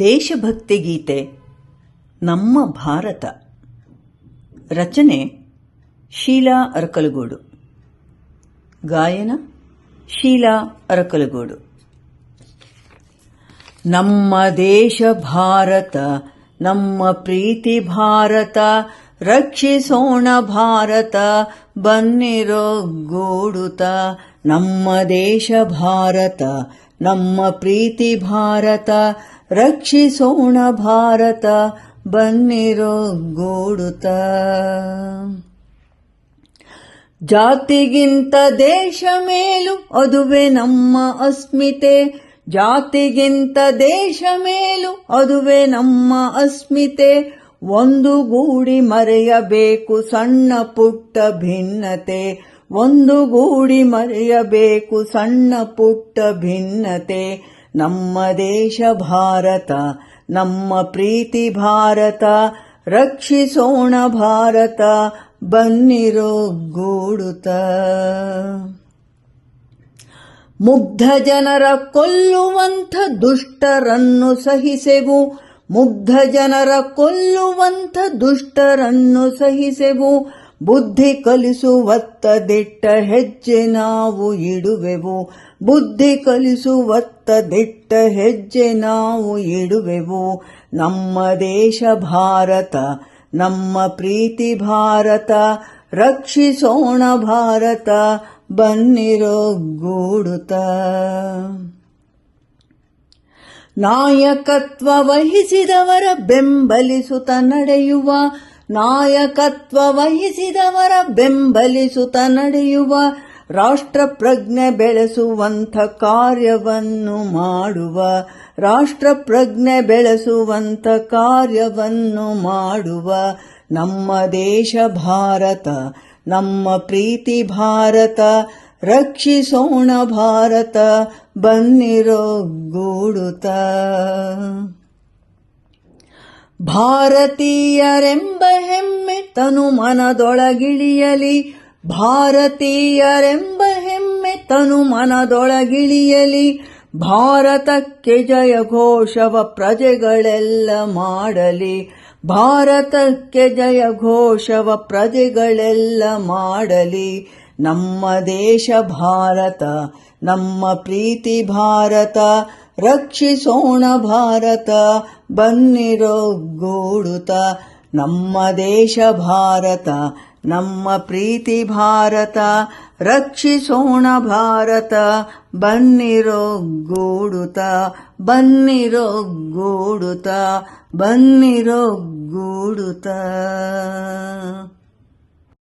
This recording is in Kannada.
ದೇಶಭಕ್ತಿ ಗೀತೆ, ನಮ್ಮ ಭಾರತ. ರಚನೆ ಶೀಲಾ ಅರಕಲಗೋಡು. ಗಾಯನ ಶೀಲಾ ಅರಕಲಗೋಡು. ನಮ್ಮ ದೇಶ ಭಾರತ, ನಮ್ಮ ಪ್ರೀತಿ ಭಾರತ, ರಕ್ಷಿಸೋಣ ಭಾರತ, ಬನ್ನಿರೋ ಗೂಡುತ. ನಮ್ಮ ದೇಶ ಭಾರತ, ನಮ್ಮ ಪ್ರೀತಿ ಭಾರತ ರಕ್ಷಿಸೋಣ ಭಾರತ, ಬನ್ನಿರೋ ಗೂಡುತ್ತ ಜಾತಿಗಿಂತ ದೇಶ ಮೇಲು ಅದುವೇ ನಮ್ಮ ಅಸ್ಮಿತೆ. ಜಾತಿಗಿಂತ ದೇಶ ಮೇಲು ಅದುವೇ ನಮ್ಮ ಅಸ್ಮಿತೆ. ಒಂದು ಗೂಡಿ ಮರೆಯಬೇಕು ಸಣ್ಣ ಪುಟ್ಟ ಭಿನ್ನತೆ. ಒಂದು ಗೂಡಿ ಮರೆಯಬೇಕು ಸಣ್ಣ ಪುಟ್ಟ ಭಿನ್ನತೆ. ನಮ್ಮ ದೇಶ ಭಾರತ, ನಮ್ಮ ಪ್ರೀತಿ ಭಾರತ, ರಕ್ಷಿಸೋಣ ಭಾರತ, ಬನ್ನಿರೋ ಗೂಡುತ್ತ ಮುಗ್ಧ ಜನರ ಕೊಲ್ಲುವಂಥ ದುಷ್ಟರನ್ನು ಸಹಿಸೆವು, ಮುಗ್ಧ ಜನರ ಕೊಲ್ಲುವಂಥ ದುಷ್ಟರನ್ನು ಸಹಿಸೆವು ಬುದ್ಧಿ ಕಲಿಸುವತ್ತ ದಿಟ್ಟ ಹೆಜ್ಜೆ ನಾವು ಇಡುವೆವು. ಬುದ್ಧಿ ಕಲಿಸುವತ್ತ ದಿಟ್ಟ ಹೆಜ್ಜೆ ನಾವು ಇಡುವೆವು. ನಮ್ಮ ದೇಶ ಭಾರತ, ನಮ್ಮ ಪ್ರೀತಿ ಭಾರತ, ರಕ್ಷಿಸೋಣ ಭಾರತ, ಬನ್ನಿರೋ ಗೂಡುತ್ತ ನಾಯಕತ್ವ ವಹಿಸಿದವರ ಬೆಂಬಲಿಸುತ್ತ ನಡೆಯುವ ನಾಯಕತ್ವ ವಹಿಸಿದವರ ಬೆಂಬಲಿಸುತ್ತ ನಡೆಯುವ ರಾಷ್ಟ್ರ ಪ್ರಜ್ಞೆ ಬೆಳೆಸುವಂಥ ಕಾರ್ಯವನ್ನು ಮಾಡುವ ರಾಷ್ಟ್ರ ಪ್ರಜ್ಞೆ ಬೆಳೆಸುವಂಥ ಕಾರ್ಯವನ್ನು ಮಾಡುವ ನಮ್ಮ ದೇಶ ಭಾರತ, ನಮ್ಮ ಪ್ರೀತಿ ಭಾರತ, ರಕ್ಷಿಸೋಣ ಭಾರತ, ಬನ್ನಿರೋ ಗೂಡುತ್ತ ಭಾರತೀಯರೆಂಬ ಹೆಮ್ಮೆ ತನು ಮನದೊಳಗಿಳಿಯಲಿ. ಭಾರತೀಯರೆಂಬ ಹೆಮ್ಮೆ ತನು ಮನದೊಳಗಿಳಿಯಲಿ. ಭಾರತಕ್ಕೆ ಜಯ ಘೋಷವ ಪ್ರಜೆಗಳೆಲ್ಲ ಮಾಡಲಿ. ಭಾರತಕ್ಕೆ ಜಯ ಘೋಷವ ಪ್ರಜೆಗಳೆಲ್ಲ ಮಾಡಲಿ. ನಮ್ಮ ದೇಶ ಭಾರತ, ನಮ್ಮ ಪ್ರೀತಿ ಭಾರತ, ರಕ್ಷಿಸೋಣ ಭಾರತ ಬನ್ನಿರೋ ಗೂಡುತ್ತ ನಮ್ಮ ದೇಶ ಭಾರತ, ನಮ್ಮ ಪ್ರೀತಿ ಭಾರತ, ರಕ್ಷಿಸೋಣ ಭಾರತ ಬನ್ನಿರೋ ಗೂಡುತ್ತ ಬನ್ನಿರೋ ಗೂಡುತ್ತ ಬನ್ನಿರೋ ಗೂಡುತ್ತ